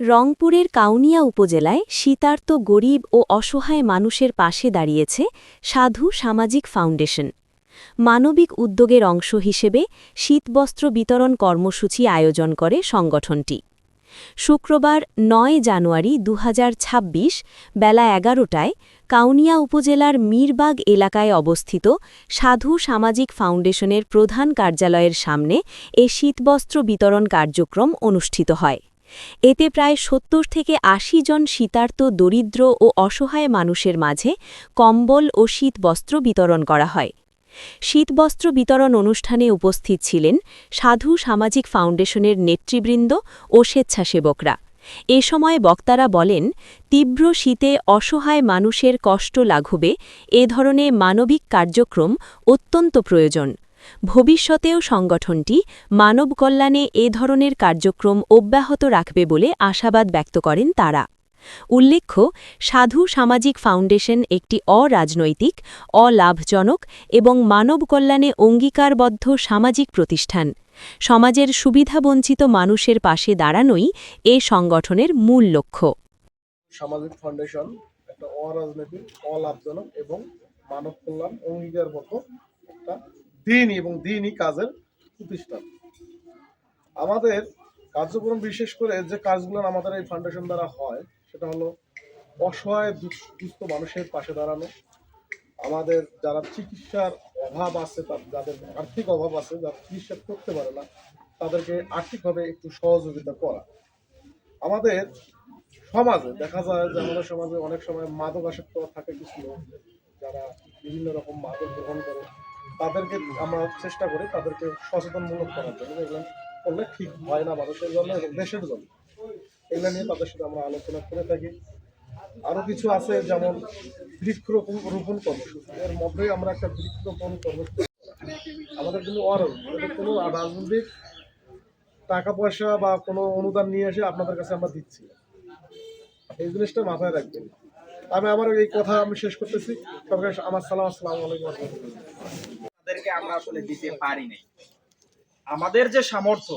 রংপুরের কাউনিয়া উপজেলায় শীতার্ত গরিব ও অসহায় মানুষের পাশে দাঁড়িয়েছে সাধু সামাজিক ফাউন্ডেশন। মানবিক উদ্যোগের অংশ হিসেবে শীতবস্ত্র বিতরণ কর্মসূচি আয়োজন করে সংগঠনটি। শুক্রবার নয় জানুয়ারি দু হাজার ছাব্বিশ বেলা এগারোটায় কাউনিয়া উপজেলার মীরবাগ এলাকায় অবস্থিত সাধু সামাজিক ফাউন্ডেশনের প্রধান কার্যালয়ের সামনে এ শীতবস্ত্র বিতরণ কার্যক্রম অনুষ্ঠিত হয়। এতে প্রায় সত্তর থেকে আশি জন শীতার্ত, দরিদ্র ও অসহায় মানুষের মাঝে কম্বল ও শীতবস্ত্র বিতরণ করা হয়। শীতবস্ত্র বিতরণ অনুষ্ঠানে উপস্থিত ছিলেন সাধু সামাজিক ফাউন্ডেশনের নেতৃবৃন্দ ও স্বেচ্ছাসেবকরা। এ সময় বক্তারা বলেন, তীব্র শীতে অসহায় মানুষের কষ্ট লাঘবে, এ ধরনের মানবিক কার্যক্রম অত্যন্ত প্রয়োজন। ভবিষ্যতেও সংগঠনটি মানব কল্যাণে এ ধরনের কার্যক্রম অব্যাহত রাখবে বলে আশাবাদ ব্যক্ত করেন তারা। উল্লেখ্য, সাধু সামাজিক ফাউন্ডেশন একটি অরাজনৈতিক, অলাভজনক এবং মানব কল্যাণে অঙ্গীকারবদ্ধ সামাজিক প্রতিষ্ঠান। সমাজের সুবিধাবঞ্চিত মানুষের পাশে দাঁড়ানোই এ সংগঠনের মূল লক্ষ্য। সামাজিক ফাউন্ডেশন একটা অরাজনৈতিক, অলাভজনক এবং মানব কল্যাণ অঙ্গীকারবদ্ধ একটা দিনই এবং দিনই কাজের প্রতিষ্ঠান। আমাদের কার্যক্রম বিশেষ করে যে কাজগুলো আমাদের এই ফাউন্ডেশন দ্বারা হয়, সেটা হলো অসহায় দুস্থ মানুষের পাশে দাঁড়ানো। আমাদের যারা চিকিৎসার অভাব আছে যাদের আর্থিক অভাব আছে, যারা চিকিৎসা করতে পারে না, তাদেরকে আর্থিকভাবে একটু সহযোগিতা করা। আমাদের সমাজে, দেখা যায় যে আমাদের সমাজে অনেক সময় মাদক আসক্ত থাকে কিছু লোক, যারা বিভিন্ন রকম মাদক গ্রহণ করে। তাদেরকে আমরা চেষ্টা করি তাদেরকে সচেতনমূলক করার জন্য এগুলো করলে ঠিক হয় না মানুষের জন্য এবং দেশের জন্য। এগুলো নিয়ে তাদের সাথে আমরা আলোচনা করে থাকি। আরও কিছু আছে যেমন বৃক্ষরোপণ রোপণ কর্মসূচি। এর মধ্যেই আমরা একটা বৃক্ষরোপণ কর্মসূচি আমাদের কিন্তু অরল কোনো রাজনৈতিক টাকা পয়সা বা কোনো অনুদান নিয়ে এসে আপনাদের কাছে আমরা দিচ্ছি। এই জিনিসটা মাথায় রাখবেন। আমি আমার এই কথা আমি শেষ করতেছি। সবাই আমার সালাম, আসসালামু আলাইকুম আমরা আসলে দিতে পারি নাই। আমাদের যে সামর্থ্য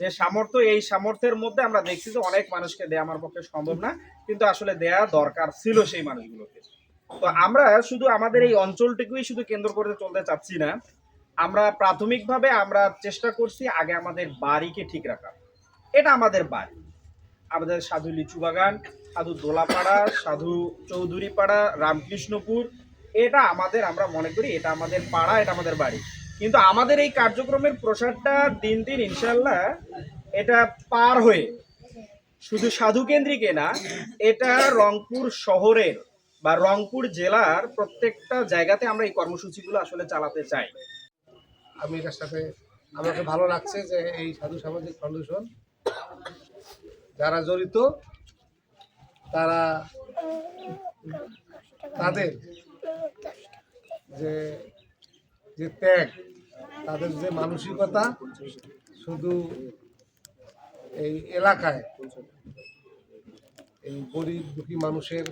যে সামর্থ্য, এই সামর্থ্যের মধ্যে আমরা দেখছি যে অনেক মানুষকে দেয়া আমার পক্ষে সম্ভব না, কিন্তু আসলে দেয়া দরকার ছিল সেই মানুষগুলোকে। তো আমরা শুধু আমাদের এই অঞ্চলটুকুই শুধু কেন্দ্র করে চলতে চাচ্ছি না। আমরা প্রাথমিকভাবে আমরা চেষ্টা করছি আগে আমাদের বাড়িকে ঠিক রাখা এটা আমাদের বাড়ি। আমাদের সাধু লিচু বাগান সাধু দোলাপাড়া, সাধু চৌধুরীপাড়া, রামকৃষ্ণপুর, এটা আমাদের, আমরা মনে করি এটা আমাদের পাড়া, এটা আমাদের বাড়ি। কিন্তু আমাদের এই কার্যক্রমের প্রসারটা দিন দিন ইনশাল্লাহ এটা পার হয়ে, শুধু সাধু কেন্দ্রিকে না, এটা রংপুর শহরের বা রংপুর জেলার প্রত্যেকটা জায়গাতে আমরা এই কর্মসূচিগুলো আসলে চালাতে চাই। আমি এটার সাথে, আমাকে ভালো লাগছে যে এই সাধু সামাজিক ফাউন্ডেশন যারা জড়িত তারা তাদের যে যে ত্যাগ, তাদের যে মানসিকতা শুধু এই এলাকায়, এই গরিব দুঃখী মানুষের